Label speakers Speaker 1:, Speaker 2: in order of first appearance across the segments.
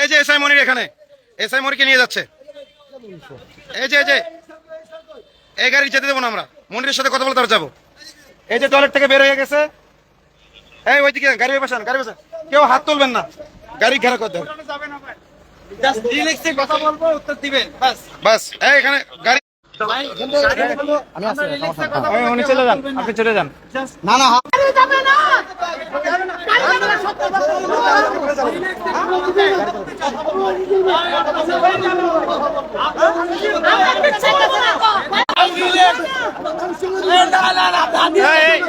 Speaker 1: এই যে এসআই মনির এখানে। এসআই মনিরকে নিয়ে যাচ্ছে। এই যে এই যে। এই গাড়ি যেতে দেবো না আমরা। মনিরের সাথে কথা বলতে তারা যাব। এই যে টয়লেট থেকে বের হয়ে গেছে। এই ওইদিকে গাড়ি বসান গাড়ি বসান কেউ হাত তুলবেন না। গাড়ি ঘেরা করতে হবে
Speaker 2: কথা বলব উত্তর বাস
Speaker 1: বাস এই এখানে গাড়ি
Speaker 2: আমি উনি চলে যান আপনি চলে যান।
Speaker 3: যাবে না।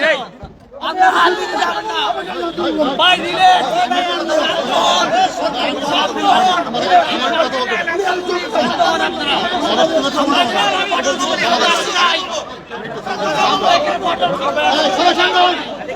Speaker 2: এই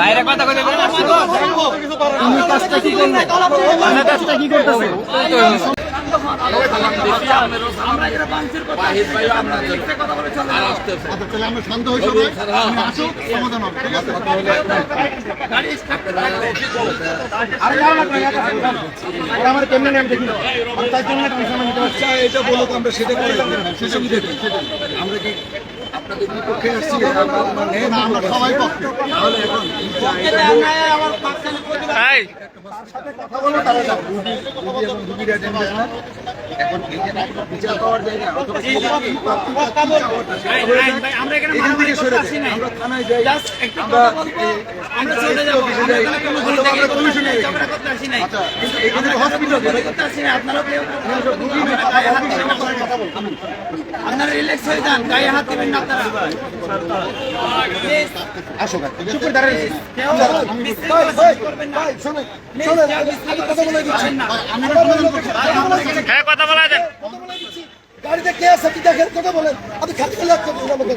Speaker 2: বাইরে কথা কইতে
Speaker 4: তাহলে আমরা শান্ত সবাই আপনি আসুন সমাধান হবে ঠিক আছে
Speaker 1: আমার কেমনে নাম দেখি তার জন্য
Speaker 4: এটা বলো তো আমরা সেটা করে আমরা কি আপনাদের বিপক্ষে আসছি আমরা সবাই পক্ষে তাহলে এখন
Speaker 2: এই
Speaker 4: আচ্ছা
Speaker 2: আপনারা রিল্যাক্স হয়ে যান গায়ে হাত দিবেন না আপনারা।
Speaker 1: আসো চুপ করে দাঁড়িয়ে
Speaker 2: হ্যাঁ কথা বলা দেন
Speaker 5: গাড়িতে কে আছে? কি দেখেন কথা বলেন। আপনি খালি খালি আটকে দিন আমাকে।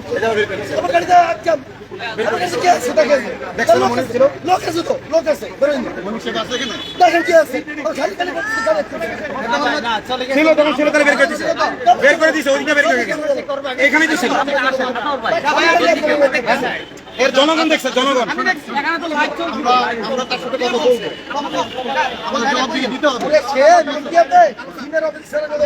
Speaker 5: আমার গাড়িতে আটকাম আমার কাছে কে আছে? দেখেন। লোক আছে, তো লোক আছে। বেরোন।
Speaker 4: মনুষ্যটা আছে এখানে।
Speaker 5: দেখেন কে আছে? খালি খালি করতেছে গাড়ি আটকাবে।
Speaker 1: ছিল তখন ছিল তারা বের করে দিছে। বের করে দিছে ওইদিকে বের করে গেছে এখানেই তো ছিল। এর জনগণ দেখছে জনগণ।
Speaker 4: আমরা আমরা তার সাথে কথা বলব আমাদের জবাব দিতে হবে
Speaker 5: সে মিডিয়াতে অফিসারের কথা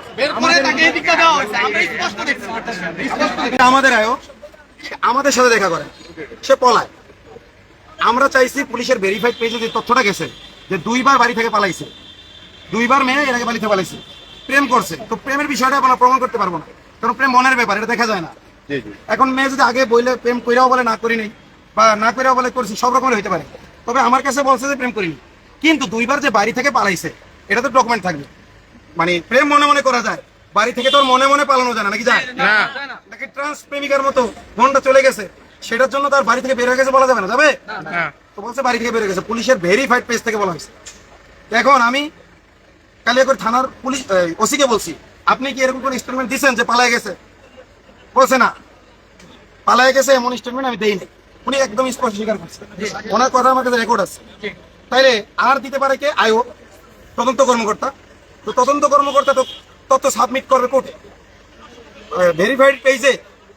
Speaker 1: আমাদের আয়ো। আমাদের সাথে দেখা করে। সে পলায়। আমরা চাইছি পুলিশের ভেরিফাইড পেজে যে তথ্যটা গেছে যে দুইবার বাড়ি থেকে পালাইছে। দুইবার মেয়ে এর আগে বাড়ি থেকে পালাইছে। প্রেম করছে। তো প্রেমের বিষয়টা আমরা প্রমাণ করতে পারব না। কারণ প্রেম মনের ব্যাপার এটা দেখা যায় না। এখন মেয়ে যদি আগে বইলে প্রেম কইরাও বলে না করিনি বা না কইরাও বলে করছি সব রকমের হইতে পারে। তবে আমার কাছে বলছে যে প্রেম করিনি। কিন্তু দুইবার যে বাড়ি থেকে পালাইছে এটা তো ডকুমেন্ট থাকবে। মানে প্রেম মনে মনে করা যায়। বাড়ি থেকে তোর মনে মনে পালানো যায় না নাকি যায়?
Speaker 2: না।
Speaker 1: নাকি ট্রান্স প্রেমিকার মতো ফোনটা চলে গেছে? সেটার জন্য তার বাড়ি থেকে বের হয়ে গেছে বলা যাবে না যাবে? তো বলছে বাড়ি থেকে বের হয়ে গেছে। পুলিশের ভেরিফাইড পেজ থেকে বলা হয়েছে। এখন আমি কালিয়াকৈর থানার পুলিশ ওসিকে বলছি আপনি কি এরকম কোন স্টেটমেন্ট দিচ্ছেন যে পালায় গেছে? বলছে না। পালায় গেছে এমন স্টেটমেন্ট আমি দেইনি। উনি একদম স্পষ্ট স্বীকার করছে ওনার কথা আমার কাছে রেকর্ড আছে। তাইলে আর দিতে পারে কে? আয়ো তদন্ত কর্মকর্তা। তো তদন্ত কর্মকর্তা তো তথ্য সাবমিট করবে কোর্টে। ভেরিফাইড পেজে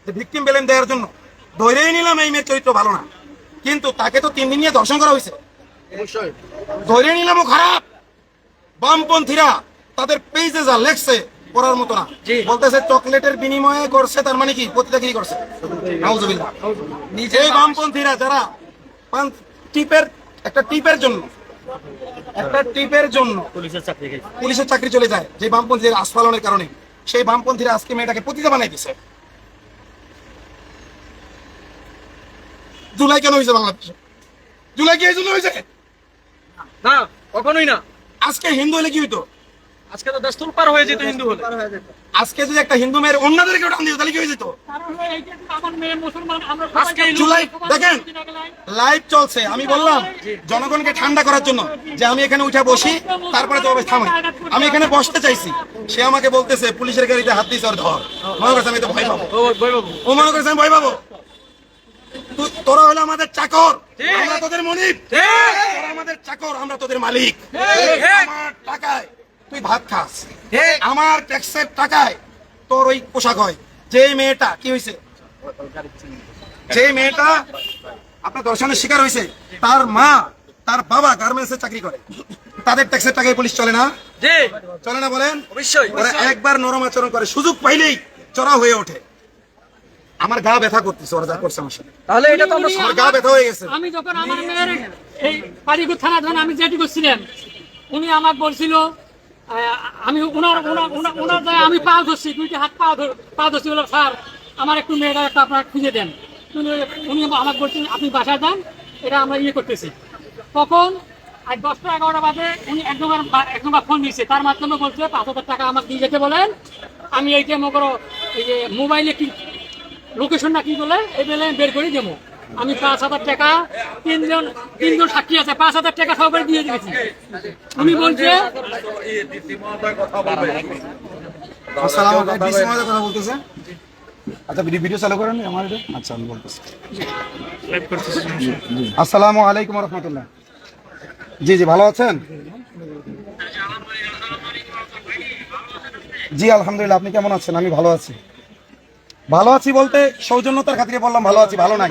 Speaker 1: যে ভিকটিম ব্লেম দেওয়ার জন্য। ধরেই নিলাম এই মেয়ের চরিত্র ভালো না। কিন্তু তাকে তো তিন দিন নিয়ে দর্শন করা হয়েছে। ধরে নিলাম ও খারাপ। বামপন্থীরা তাদের পেজে যা লেখছে করার মতো না। বলতেছে চকলেটের বিনিময়ে করছে তার মানে কি? প্রতিদাগিরি করছে। নাউজুবিল্লাহ। এই বামপন্থীরা যারা টিপের একটা টিপের জন্য একটা টিপের জন্য পুলিশের চাকরি চলে যায় যে বামপন্থীদের আস্ফালনের কারণে। সেই বামপন্থীরা আজকে মেয়েটাকে পতিতা বানাই দিছে জুলাই কেন হয়েছে বাংলাদেশে? জুলাই কি এই জন্য হয়েছে?
Speaker 2: না কখনোই না।
Speaker 1: আজকে হিন্দু হলে কি হইতো?
Speaker 2: আজকে তো দেশ পার হয়ে যেত হিন্দু হলে।
Speaker 1: আজকে যদি একটা হিন্দু মেয়ের অন্যদেরকে টান দিত তাহলে কি হয়ে যেত?
Speaker 2: আজকে
Speaker 1: জুলাই দেখেন লাইভ চলছে। আমি বললাম জনগণকে ঠান্ডা করার জন্য যে আমি এখানে উঠে বসি তারপরে তো থামাই আমি এখানে বসতে চাইছি। সে আমাকে বলতেছে পুলিশের গাড়িতে হাত দিয়েছে ওর ধর। মনে করছে আমি তো ভয় পাবো। ও মনে করছে আমি ভয় পাবো। তোরা হলো আমাদের চাকর। আমরা তোদের মনিব। তোরা আমাদের চাকর আমরা তোদের মালিক। আমার টাকায়। তুই ভাত খাস। আমার ট্যাক্সের টাকায় তোর ওই পোশাক হয়। যে মেয়েটা কি হয়েছে যে মেয়েটা আপনার দর্শনের শিকার হয়েছে তার মা তার বাবা গার্মেন্টসে চাকরি করে। তাদের ট্যাক্সের টাকায় পুলিশ চলে না? চলে না বলেন?
Speaker 2: অবশ্যই।
Speaker 1: ওরা একবার নরম আচরণ করে সুযোগ পাইলেই চড়া হয়ে ওঠে। আমার গা ব্যথা করতেছে ওরা যা করছে আমার সাথে।
Speaker 2: তাহলে এটা তো আমার
Speaker 1: গা ব্যথা হয়ে গেছে।
Speaker 6: আমি যখন আমার মেয়ের এই বাড়িগুলো থানা যখন আমি যেটি করছিলাম উনি আমাকে বলছিল আমি ওনার ওনার, ওনার- জায়গায় আমি পা ধরছি, দুইটা হাত পা ধর, পা ধরছি বললাম স্যার, আমার একটু মেয়েটা একটা আপনার খুঁজে দেন। উনি- আমাকে বলছেন, আপনি বাসায় যান, এটা আমরা ইয়ে করতেছি। তখন আজ দশটা এগারোটা বাজে, উনি একজনের একজনের ফোন দিয়েছে। তার মাধ্যমে বলছে, পাঁচ হাজার টাকা আমাকে দিয়ে যেতে বলেন। আমি এই যে মনে করো এই যে মোবাইলে কি, লোকেশনটা কি বলে, এই বেলে বের করে দেবো। আমি পাঁচ হাজার টাকা, তিনজন তিনজন সাক্ষী আছে, পাঁচ হাজার টাকা সবাই দিয়ে দিয়েছি। উনি বলছে
Speaker 1: আচ্ছা আচ্ছা আমি জি জি, ভালো আছেন? জি, আলহামদুলিল্লাহ, আপনি কেমন আছেন? আমি ভালো আছি। ভালো আছি বলতে সৌজন্যতার খাতিরে বললাম ভালো আছি, ভালো নাই।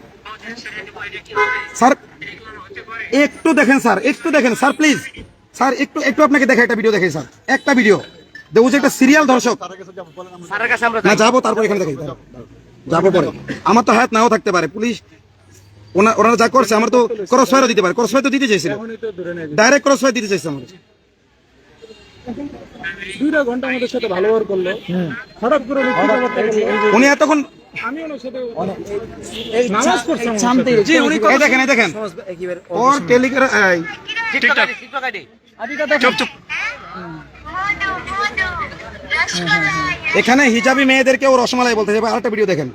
Speaker 1: স্যার একটু দেখেন স্যার একটু দেখেন স্যার প্লিজ স্যার একটু একটু আপনাকে দেখা একটা ভিডিও দেখে স্যার। একটা ভিডিও দেখো যে একটা সিরিয়াল দর্শক। না যাব তারপর এখানে দেখাই। যাব পরে। আমার তো হায়াত নাও থাকতে পারে পুলিশ। ওনা- ওনারা যা করছে আমার তো ক্রস ফায়ারও দিতে পারে। ক্রস ফায়ার তো দিতে চাইছিল। ডাইরেক্ট ক্রস ফায়ার দিতে চাইছে আমার
Speaker 4: দুইটা ঘণ্টা আমাদের সাথে ভালো করল। হঠাৎ করে উনি
Speaker 1: এতক্ষণ
Speaker 4: আমি ওনার সাথে নামাজ পড়ছি আমার সাথে।
Speaker 2: জি উনি
Speaker 1: এই দেখেন এই দেখেন। ওর টেলিগ্রাম
Speaker 2: টিকটক টিকটক আইডি।
Speaker 1: চুপ চুপ। এখানে হিজাবি মেয়েদেরকে ও রসমালাই বলতে যাবে। আরেকটা ভিডিও দেখেন।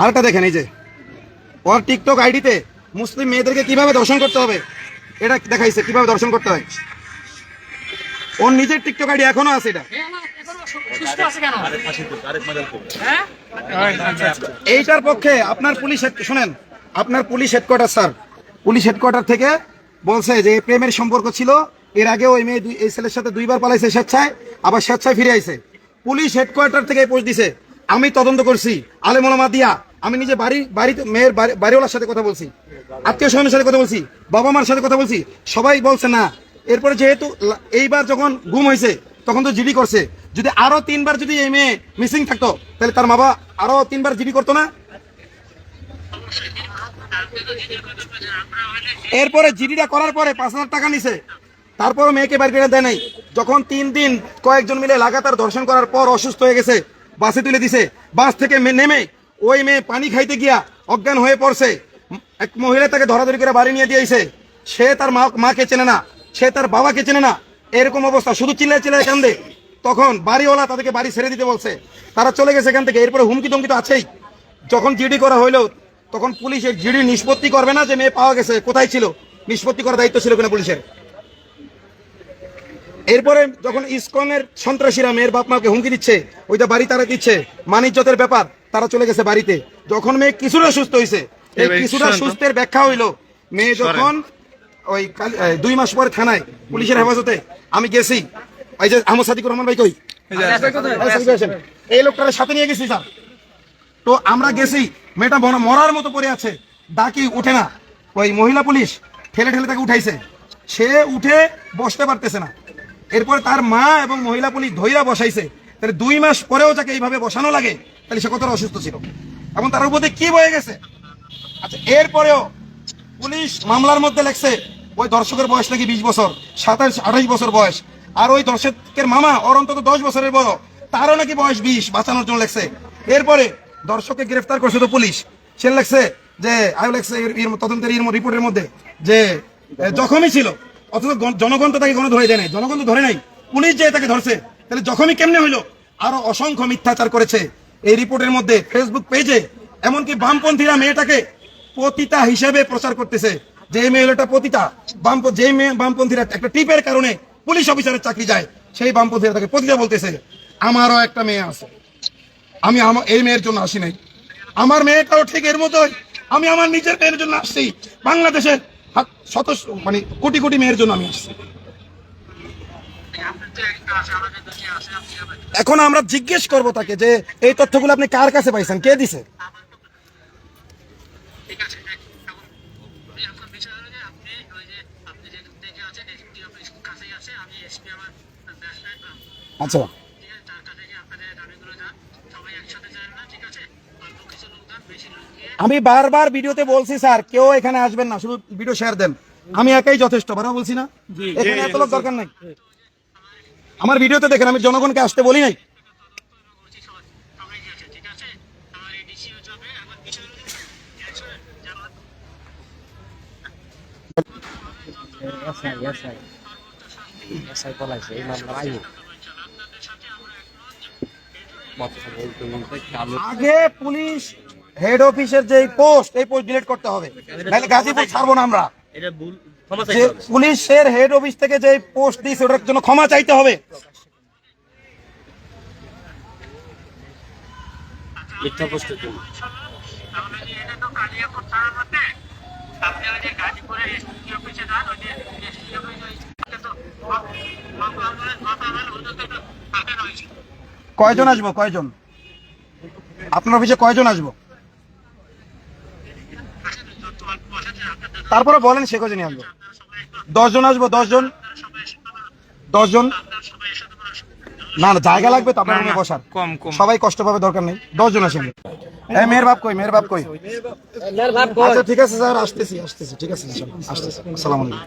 Speaker 1: আরেকটা দেখেন এই যে। ওর টিকটক আইডিতে মুসলিম মেয়েদেরকে কীভাবে দর্শন করতে হবে এটা দেখাইছে কীভাবে দর্শন করতে হয়। ওর নিজের টিকটক আইডি এখনও আছে এটা। এইটার পক্ষে আপনার পুলিশ হেড শুনেন আপনার police headquarter sir police headquarter থেকে বলছে যে প্রেমের সম্পর্ক ছিল এর আগে ওই মেয়ে এই ছেলের সাথে দুইবার পালাইছে স্বেচ্ছায় আবার স্বেচ্ছায় ফিরে আইছে। পুলিশ হেডকোয়ার্টার থেকে পোস্ট দিছে আমি তদন্ত করছি আলেমোলামা দিয়া। আমি নিজে বাড়ি বাড়িতে মেয়ের বাড়ি- বাড়িওয়ালার সাথে কথা বলছি আত্মীয় স্বজনের সাথে কথা বলছি বাবা মার সাথে কথা বলছি সবাই বলছে না। এরপরে যেহেতু এইবার যখন গুম হয়েছে তখন তো জিডি করছে। যদি আরও তিনবার যদি এই মেয়ে মিসিং থাকতো, তাহলে তার মা বাবা আরও তিনবার জিডি করতো না? এরপরে জিডিটা করার পরে পাঁচ হাজার টাকা নিছে। তারপর মেয়েকে বাড়ি করে দেয় নাই। যখন তিন দিন কয়েকজন মিলে লাগাতার দর্শন করার পর অসুস্থ হয়ে গেছে, বাসে তুলে দিছে। বাস থেকে নেমে ওই মেয়ে পানি খাইতে গিয়া অজ্ঞান হয়ে পড়ছে। এক মহিলা তাকে ধরাধরি করে বাড়ি নিয়ে দিয়েছে। সে তার মা মাকে চেনে না, সে তার বাবাকে চেনে না। এরকম অবস্থা। শুধু চিল্লায় চিল্লায় কান্দে। তখন বাড়িওয়ালা তাদেরকে বাড়ি ছেড়ে দিতে বলছে। তারা চলে গেছে এখান থেকে। এরপরে হুমকি টমকি তো আছেই। যখন জিডি করা হইল তখন পুলিশ এই জিডি নিষ্পত্তি করবে না যে মেয়ে পাওয়া গেছে কোথায় ছিল? নিষ্পত্তি করার দায়িত্ব ছিল কিনা পুলিশের? এরপরে যখন ইসকনের সন্ত্রাসীরা মেয়ের বাপ মাকে হুমকি দিচ্ছে ওইটা বাড়ি তারা দিচ্ছে মানিজ্যতের ব্যাপার তারা চলে গেছে বাড়িতে। যখন মেয়ে কিছুটা সুস্থ হয়েছে এই কিছুটা সুস্থের ব্যাখ্যা হইল মেয়ে যখন ওই দুই মাস পরে থানায় পুলিশের হেফাজতে আমি গেছি এই যে আহমদ সাদিকুর রহমান ভাই কই? এই আসেন। এই লোকটার সাথে নিয়ে গেছি স্যার। তো আমরা গেছি মেয়েটা মরার মতো পড়ে আছে। ডাকি উঠে না। ওই মহিলা পুলিশ ঠেলে ঠেলে তাকে উঠাইছে। সে উঠে বসতে পারতেছে না। এরপরে তার মা এবং মহিলা পুলিশ ধৈরা বসাইছে। তাহলে দুই মাস পরেও যাকে এইভাবে বসানো লাগে তাহলে সে কতটা অসুস্থ ছিল? এবং তার উপর কি বয়ে গেছে? আচ্ছা এরপরেও পুলিশ মামলার মধ্যে লেখছে ওই দর্শকের বয়স নাকি বিশ বছর সাতাশ আঠাশ বছর বয়স। আর ওই দর্শকের মামা ওর অন্তত দশ বছরের বড়। তারও নাকি বয়স বিশ, বাঁচানোর জন্য লেখছে। এরপরে দর্শককে গ্রেফতার করছে তো পুলিশ। সে লেখছে যে আয়ু এর তদন্তের রিপোর্টের মধ্যে যে জখমই ছিল, অথচ জনগণ তো তাকে কোনো ধরে দেয় নাই। জনগণ তো ধরে নাই। পুলিশ যে তাকে ধরছে, তাহলে জখমই কেমনে হইল, আরও অসংখ্য মিথ্যাচার করেছে। এই রিপোর্টের মধ্যে ফেসবুক পেজে, এমনকি বামপন্থীরা মেয়েটাকে পতিতা হিসেবে প্রচার করতেছে। যে মেয়েটা পতিতা। বাম যে মেয়ে বামপন্থীরা একটা টিপের কারণে পুলিশ অফিসারের চাকরি যায়, সেই বামপন্থীরা তাকে পতিতা বলতেছে, আমারও একটা মেয়ে আছে। আমি এই মেয়ের জন্য আসি নাই। আমার মেয়েটাও ঠিক এর মতোই। আমি আমার নিজের মেয়ের জন্য আসছি। বাংলাদেশের শত মানে কোটি কোটি মেয়ের জন্য আমি আসছি। এখন আমরা জিজ্ঞেস করব তাকে যে, এই তথ্যগুলো আপনি কার কাছে পাইছেন? কে দিছে? আচ্ছা। আমি বারবার ভিডিওতে বলছি স্যার কেউ এখানে আসবেন না শুধু ভিডিও শেয়ার দেন। আমি একাই যথেষ্ট বারা বলছি না। এখানে এত লোক দরকার নাই। আমার ভিডিওতে দেখেন আমি জনগণকে আসতে বলি নাই। আগে পুলিশ হেড অফিসের যে পোস্ট এই পোস্ট ডিলিট করতে হবে। গাজীপুর ছাড়বো না আমরা। পুলিশের হেড অফিস থেকে যে পোস্ট দিয়েছে ওটার জন্য ক্ষমা চাইতে হবে। কয়জন আসব? কয়জন? আপনার অফিসে কয়জন আসব? তারপরে বলেন সে কজনই আসব। দশজন আসব? দশজন? দশজন? না না জায়গা লাগবে তো আপনার রুমে বসার।
Speaker 2: কম কম।
Speaker 1: সবাই কষ্ট পাবে দরকার নেই। দশজন আসেন। এই মেয়ের বাপ কই? মেয়ের বাপ কই? আচ্ছা ঠিক আছে স্যার আসতেছি আসতেছি ঠিক আছে আসতেছি আসসালামু আলাইকুম।